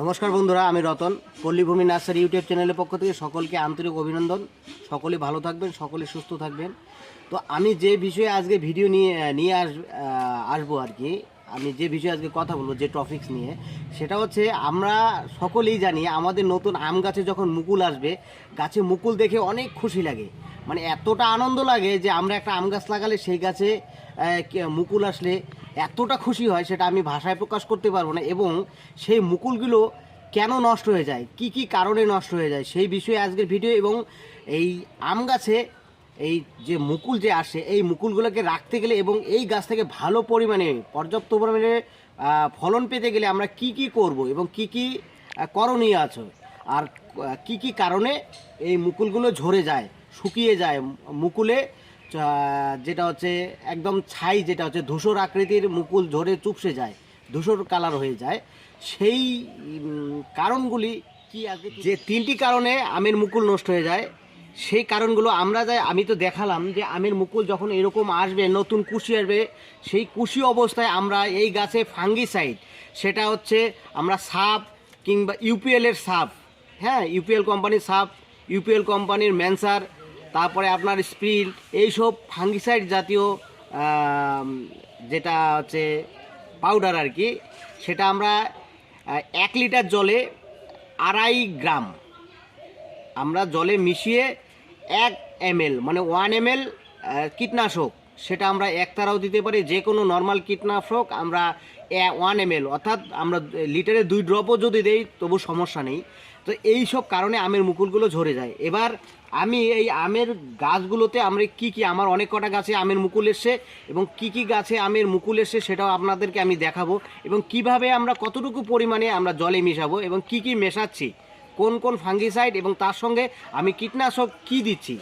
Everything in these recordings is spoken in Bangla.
নমস্কার বন্ধুরা, আমি রতন। পল্লীভূমি নার্সারি ইউটিউব চ্যানেলের পক্ষ থেকে সকলকে আন্তরিক অভিনন্দন। সকলে ভালো থাকবেন, সকলে সুস্থ থাকবেন। তো আমি যে বিষয়ে আজকে ভিডিও নিয়ে নিয়ে আস আসব আর কি, আমি যে বিষয়ে আজকে কথা বলব, যে টপিকস নিয়ে, সেটা হচ্ছে আমরা সকলেই জানি, আমাদের নতুন আম গাছে যখন মুকুল আসবে, গাছে মুকুল দেখে অনেক খুশি লাগে। মানে এতটা আনন্দ লাগে যে আমরা একটা আম গাছ লাগালে সেই গাছে মুকুল আসলে এতটা খুশি হয় সেটা আমি ভাষায় প্রকাশ করতে পারব না। এবং সেই মুকুলগুলো কেন নষ্ট হয়ে যায়? কি কি কারণে নষ্ট হয়ে যায়? সেই বিষয়ে আজকের ভিডিও এবং এই আম গাছে এই যে মুকুল যে আসে, এই মুকুলগুলোকে রাখতে গেলে এবং এই গাছ থেকে ভালো পরিমাণে, পর্যাপ্ত পরিমাণে ফলন পেতে গেলে আমরা কি কি করব এবং কি কি করণীয় আছে? আর কি কি কারণে এই মুকুলগুলো ঝরে যায়, শুকিয়ে যায়? মুকুলে যেটা হচ্ছে একদম ছাই, যেটা হচ্ছে ধূসর আকৃতির মুকুল ঝরে চুপসে যায়, ধূসর কালার হয়ে যায়। সেই কারণগুলি কি আজকে যে তিনটি কারণে আমের মুকুল নষ্ট হয়ে যায়, সেই কারণগুলো আমরা যাই, আমি তো দেখালাম যে আমের মুকুল যখন এরকম আসবে, নতুন কুশি আসবে, সেই কুশি অবস্থায় আমরা এই গাছে ফাঙ্গিসাইড, সেটা হচ্ছে আমরা সাপ কিংবা ইউপিএলের সাপ হ্যাঁ ইউপিএল কোম্পানির সাপ ইউপিএল কোম্পানির ম্যানসার তারপরে আপনার স্প্রিল, এইসব ফাঙ্গিসাইড জাতীয় যেটা হচ্ছে পাউডার আর কি, সেটা আমরা এক লিটার জলে আড়াই গ্রাম, আমরা জলে মিশিয়ে এক এমএল মানে ওয়ান এমএল কীটনাশক, সেটা আমরা একতারাও দিতে পারি যে কোনো নর্মাল কীটনাশক আমরা ওয়ান এমএল, অর্থাৎ আমরা লিটারে দুই ড্রপও যদি দেই, তবু সমস্যা নেই। তো এই সব কারণে আমের মুকুলগুলো ঝরে যায়। এবার আমি এই আমের গাছগুলোতে আমরা কি কি, আমার অনেক কটা গাছে আমের মুকুল এসছে এবং কি কি গাছে আমের মুকুল এসছে সেটাও আপনাদেরকে আমি দেখাবো এবং কীভাবে আমরা কতটুকু পরিমাণে আমরা জলে মেশাবো এবং কি কি মেশাচ্ছি, কোন কোন ফাঙ্গিসাইড এবং তার সঙ্গে আমি কীটনাশক কি দিচ্ছি,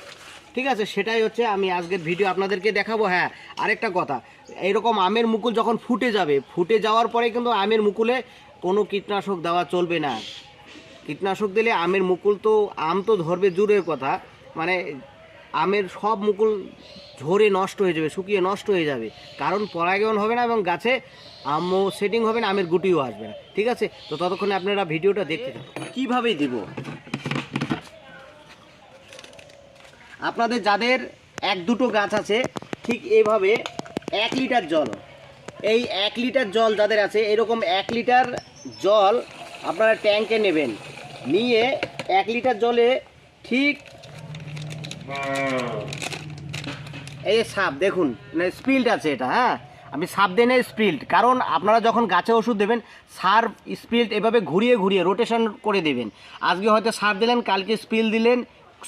ঠিক আছে? সেটাই হচ্ছে আমি আজকের ভিডিও আপনাদেরকে দেখাবো। হ্যাঁ আরেকটা কথা এইরকম আমের মুকুল যখন ফুটে যাবে, ফুটে যাওয়ার পরে কিন্তু আমের মুকুলে কোনো কীটনাশক দেওয়া চলবে না। কীটনাশক দিলে আমের মুকুল তো, আম তো ধরবে দূরের কথা। মানে আমের সব মুকুল ঝরে নষ্ট হয়ে যাবে, শুকিয়ে নষ্ট হয়ে যাবে। কারণ পরাগায়ন হবে না এবং গাছে আমও সেটিং হবে না, আমের গুটিও আসবে না। ঠিক আছে? তো ততক্ষণে আপনারা ভিডিওটা দেখতে থাকুন। কীভাবে দিব? আপনাদের যাদের এক দুটো গাছ আছে, ঠিক এইভাবে এক লিটার জল, এই এক লিটার জল যাদের আছে, এরকম এক লিটার জল আপনারা ট্যাঙ্কে নেবেন। নিয়ে এক লিটার জলে ঠিক এই যে সাপ, দেখুন স্পিল্ড আছে এটা হ্যাঁ? আমি সাপ দেনে স্পিল্ড কারণ আপনারা যখন গাছে ওষুধ দেবেন, সার স্পিল্ড এভাবে ঘুরিয়ে ঘুরিয়ে রোটেশন করে দেবেন। আজকে হয়তো সার দিলেন, কালকে স্পিল দিলেন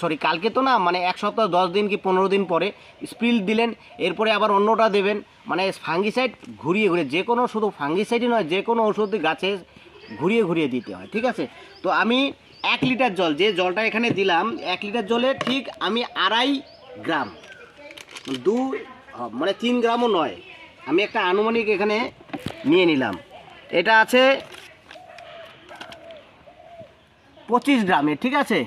সরি কালকে তো না মানে এক সপ্তাহ, দশ দিন কি পনেরো দিন পরে স্পিল দিলেন, এরপরে আবার অন্যটা দেবেন। মানে ফাঙ্গিসাইড ঘুরিয়ে ঘুরিয়ে, যে কোনো শুধু ফাঙ্গিসাইডই নয়, যে কোনো ওষুধ গাছে ঘুরিয়ে ঘুরিয়ে দিতে হয়, ঠিক আছে? তো আমি এক লিটার জল, যে জলটা এখানে দিলাম, এক লিটার জলে ঠিক আমি আড়াই গ্রাম, দু মানে তিন গ্রামও নয়, আমি একটা আনুমানিক এখানে নিয়ে নিলাম। এটা আছে পঁচিশ গ্রামে, ঠিক আছে?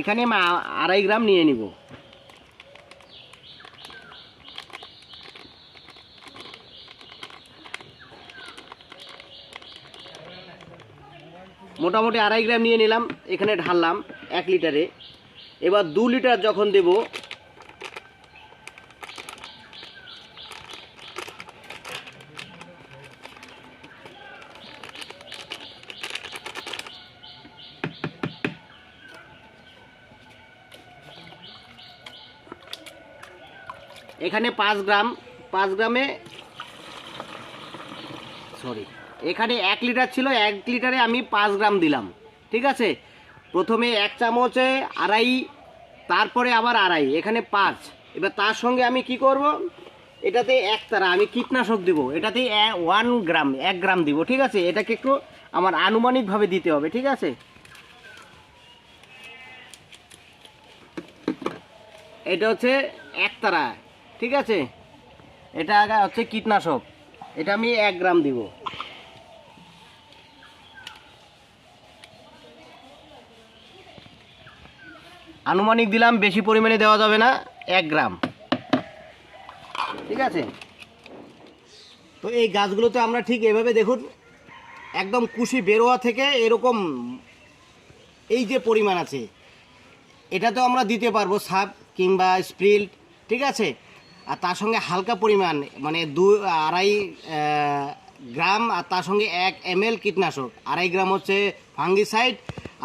এখানে আমি আড়াই গ্রাম নিয়ে নিব। মোটামুটি আড়াই গ্রাম নিয়ে নিলাম, এখানে ঢাললাম এক লিটারে। এবার দু লিটার যখন দেব, এখানে পাঁচ গ্রাম, পাঁচ গ্রামে সরি। এখানে এক লিটার ছিল, এক লিটারে আমি পাঁচ গ্রাম দিলাম, ঠিক আছে? প্রথমে এক চামচে আড়াই, তারপরে আবার আড়াই, এখানে পাঁচ। এবার তার সঙ্গে আমি কি করব? এটাতে এক তারা, আমি কীটনাশক দিব, এটাতে ওয়ান গ্রাম, এক গ্রাম দিব, ঠিক আছে? এটাকে একটু আমার আনুমানিকভাবে দিতে হবে, ঠিক আছে? এটা হচ্ছে একতারা ঠিক আছে? এটা হচ্ছে কীটনাশক, এটা আমি এক গ্রাম দিব। আনুমানিক দিলাম বেশি পরিমাণে দেওয়া যাবে না, এক গ্রাম। ঠিক আছে? তো এই গাছগুলোতে আমরা ঠিক এভাবে দেখুন, একদম কুশি বেরোয়া থেকে এরকম এই যে পরিমাণ আছে এটা তো আমরা দিতে পারব সাপ কিংবা স্প্রিল, ঠিক আছে? আর তার সঙ্গে হালকা পরিমাণ মানে দু, আড়াই গ্রাম, আর তার সঙ্গে এক এম কীটনাশক। আড়াই গ্রাম হচ্ছে ফাঙ্গিসাইড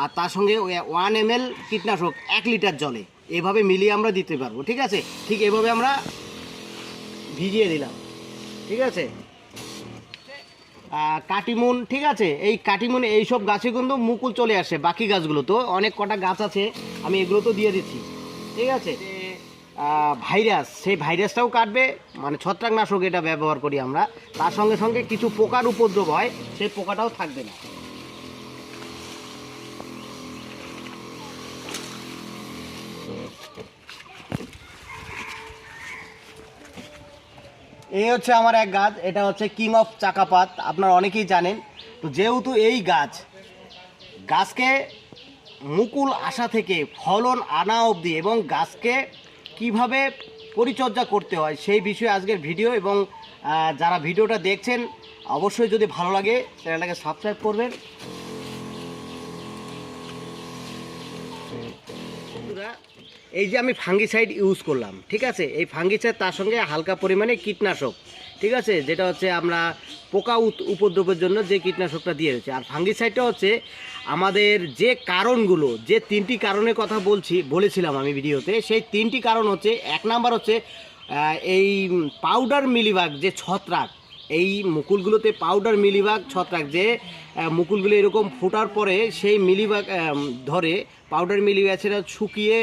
আর তার সঙ্গে ওয়ান এম এল কীটনাশক এক লিটার জলে। এভাবে মিলিয়ে আমরা দিতে পারব, ঠিক আছে? ঠিক এভাবে আমরা ভিজিয়ে দিলাম, ঠিক আছে? কাটিমুন, ঠিক আছে? এই কাটিমুন এইসব গাছে কিন্তু মুকুল চলে আসে, বাকি গাছগুলো তো। অনেক কটা গাছ আছে, আমি এগুলো তো দিয়ে দিচ্ছি, ঠিক আছে? ভাইরাস, সেই ভাইরাসটাও কাটবে মানে ছত্রাকনাশক এটা ব্যবহার করি আমরা। তার সঙ্গে সঙ্গে কিছু পোকার উপদ্রব হয়, সেই পোকাটাও থাকবে না। এই হচ্ছে আমার এক গাছ, এটা হচ্ছে কিং অফ চাকাপাত আপনারা অনেকেই জানেন। তো যেহেতু এই গাছ, গাছকে মুকুল আসা থেকে ফলন আনা অবধি এবং গাছকে কীভাবে পরিচর্যা করতে হয় সেই বিষয়ে আজকের ভিডিও এবং যারা ভিডিওটা দেখছেন, অবশ্যই যদি ভালো লাগে, চ্যানেলটাকে সাবস্ক্রাইব করবেন বন্ধুরা এই যে আমি ফাঙ্গিসাইড ইউজ করলাম, ঠিক আছে? এই ফাঙ্গিসাইড তার সঙ্গে হালকা পরিমাণে কীটনাশক, ঠিক আছে? যেটা হচ্ছে আমরা পোকা উপদ্রবের জন্য যে কীটনাশকটা দিয়ে দিচ্ছি আর ফাঙ্গিসাইডটা হচ্ছে আমাদের যে কারণগুলো, যে তিনটি কারণের কথা বলছি, বলেছিলাম আমি ভিডিওতে, সেই তিনটি কারণ হচ্ছে, এক নাম্বার হচ্ছে এই পাউডার মিলিবাগ যে ছত্রাক, এই মুকুলগুলোতে পাউডার মিলিবাগ ছত্রাক যে মুকুলগুলো এরকম ফোটার পরে সেই মিলিবাগ ধরে পাউডার মিলিবাগ সেটা শুকিয়ে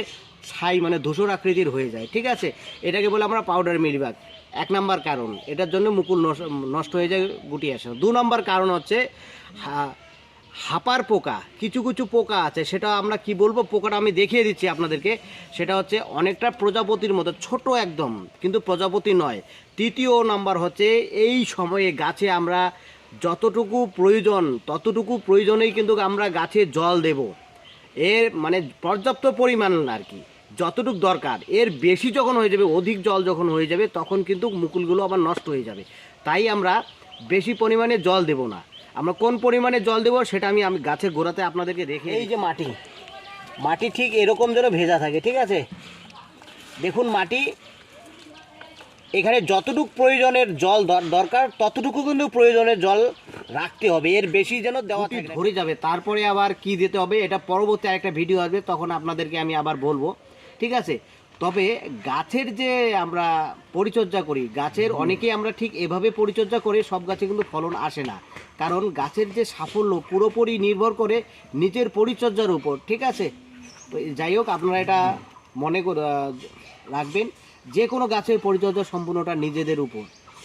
ছাই মানে ধূসর আকৃতির হয়ে যায়, ঠিক আছে? এটাকে বলে আমরা পাউডার মিলিবাগ। এক নাম্বার কারণ, এটার জন্য মুকুল নষ্ট- হয়ে যায়, গুটি আসে। দু নম্বর কারণ হচ্ছে হাপার পোকা, কিছু কিছু পোকা আছে, সেটা আমরা কি বলব? পোকাটা আমি দেখিয়ে দিচ্ছি আপনাদেরকে। সেটা হচ্ছে অনেকটা প্রজাপতির মতো, ছোট একদম, কিন্তু প্রজাপতি নয়। তৃতীয় নাম্বার হচ্ছে, এই সময়ে গাছে আমরা যতটুকু প্রয়োজন, ততটুকু প্রয়োজনেই কিন্তু আমরা গাছে জল দেব। এর মানে পর্যাপ্ত পরিমাণ আর কি। যতটুকু দরকার এর বেশি যখন হয়ে যাবে অধিক জল যখন হয়ে যাবে তখন কিন্তু মুকুলগুলো আবার নষ্ট হয়ে যাবে। তাই আমরা বেশি পরিমাণে জল দেব না। আমরা কোন পরিমাণে জল দেবো সেটা আমি আমি গাছের গোড়াতে আপনাদেরকে দেখে এই যে মাটি। মাটি ঠিক এরকম যেন ভেজা থাকে ঠিক আছে? দেখুন মাটি এখানে যতটুকু প্রয়োজনের জল দর- দরকার ততটুকু কিন্তু প্রয়োজনের জল রাখতে হবে। এর বেশি যেন দেওয়া ধরে যাবে তারপরে আবার কি দিতে হবে এটা পরবর্তী আরেকটা ভিডিও আসবে তখন আপনাদেরকে আমি আবার বলব। ঠিক আছে? তবে গাছের যে আমরা পরিচর্যা করি গাছের অনেকেই আমরা ঠিক এভাবে পরিচর্যা করে সব গাছে কিন্তু ফলন আসে না। কারণ গাছের যে সাফল্য পুরোপুরি নির্ভর করে নিজের পরিচর্যার উপর ঠিক আছে? যাই হোক আপনারা এটা মনে করে রাখবেন যে কোনো গাছের পরিচর্যা সম্পূর্ণটা নিজেদের উপর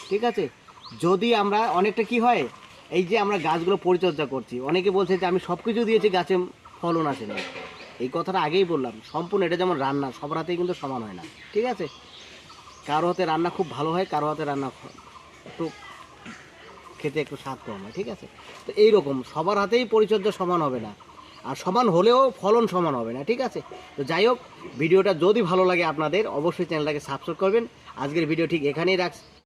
ঠিক আছে? যদি আমরা অনেকটা কি হয় এই যে আমরা গাছগুলো পরিচর্যা করছি অনেকে বলছে যে আমি সব কিছু দিয়েছি গাছে ফলন আসেনি এই কথাটা আগেই বললাম, সম্পূর্ণ এটা যেমন রান্না, সবার হাতেই কিন্তু সমান হয় না, ঠিক আছে? কারও হাতে রান্না খুব ভালো হয়, কারও হাতে রান্না একটু খেতে একটু স্বাদ কম হয়, ঠিক আছে? তো এইরকম, সবার হাতেই পরিচর্যা সমান হবে না, আর সমান হলেও ফলন সমান হবে না, ঠিক আছে? তো যাই হোক, ভিডিওটা যদি ভালো লাগে আপনাদের, অবশ্যই চ্যানেলটাকে সাবস্ক্রাইব করবেন। আজকের ভিডিও ঠিক এখানেই রাখ